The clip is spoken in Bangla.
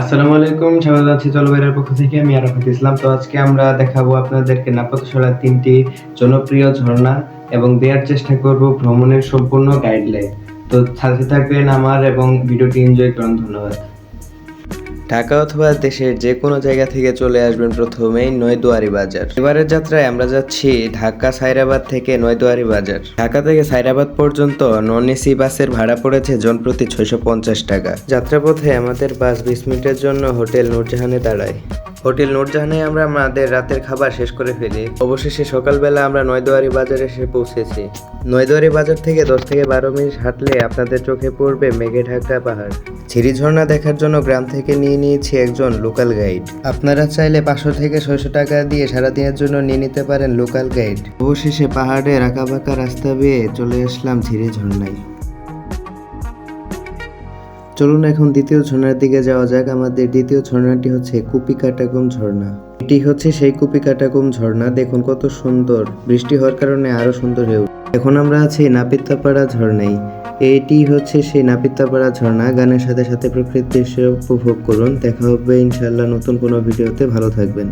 আসসালামু আলাইকুম, স্বাগত আছি জলবায়ুর পক্ষ থেকে, আমি আরফাত ইসলাম। তো আজকে আমরা দেখাবো আপনাদেরকে নাপতশালার তিনটি জনপ্রিয় ঝর্ণা এবং দেওয়ার চেষ্টা করব ভ্রমণের সম্পূর্ণ গাইডলাইন তো সাথে থাকবেন আমার এবং ভিডিওটি এনজয় করুন, ধন্যবাদ। ঢাকা অথবা দেশের যে কোনো জায়গা থেকে চলে আসবেন প্রথমেই নয়দুয়ারি বাজার। এবারের যাত্রায় আমরা যাচ্ছি ঢাকা সাইরাবাদ থেকে নয়দুয়ারি বাজার। ঢাকা থেকে সাইরাবাদ পর্যন্ত নন এসি বাসের ভাড়া পড়েছে জনপ্রতি ছয়শো পঞ্চাশ টাকা। যাত্রাপথে আমাদের বাস বিশ মিনিটের জন্য হোটেল নুরজাহানে দাঁড়ায়। হোটেল নূরজাহানে আমরা আমাদের রাতের খাবার শেষ করে ফেলি। অবশেষে সকালবেলা আমরা নয়দুয়ারি বাজারে এসে পৌঁছেছি। নয়দুয়ারি বাজার থেকে দশ থেকে বারো মিনিট হাঁটলে আপনাদের চোখে পড়বে মেঘে ঢাকা পাহাড়। ঝিরি ঝর্ণা দেখার জন্য গ্রাম থেকে নিয়ে নিয়েছি একজন লোকাল গাইড। আপনারা চাইলে পাঁচশো থেকে ছয়শো টাকা দিয়ে সারাদিনের জন্য নিয়ে নিতে পারেন লোকাল গাইড। অবশেষে পাহাড়ে আঁকা বাঁকা রাস্তা বেয়ে চলে আসলাম ঝিরি ঝর্ণায় চলুন এখন দ্বিতীয় ঝর্ণার দিকে যাওয়া যাক। আমাদের দ্বিতীয় ঝর্ণাটি হচ্ছে কুপি কাটাকুম ঝর্ণা। এটি হচ্ছে সেই কুপি কাটাকুম ঝর্ণা। দেখুন কত সুন্দর। বৃষ্টি হওয়ার কারণে আরও সুন্দর হয়ে এখন আমরা আছি নাপিতাপাড়া ঝর্ণায়। এটি হচ্ছে সেই নাপিতাপাড়া ঝর্ণা। গানের সাথে সাথে প্রকৃতির দৃশ্য উপভোগ করুন। দেখা হবে ইনশাল্লাহ নতুন কোনো ভিডিওতে। ভালো থাকবেন।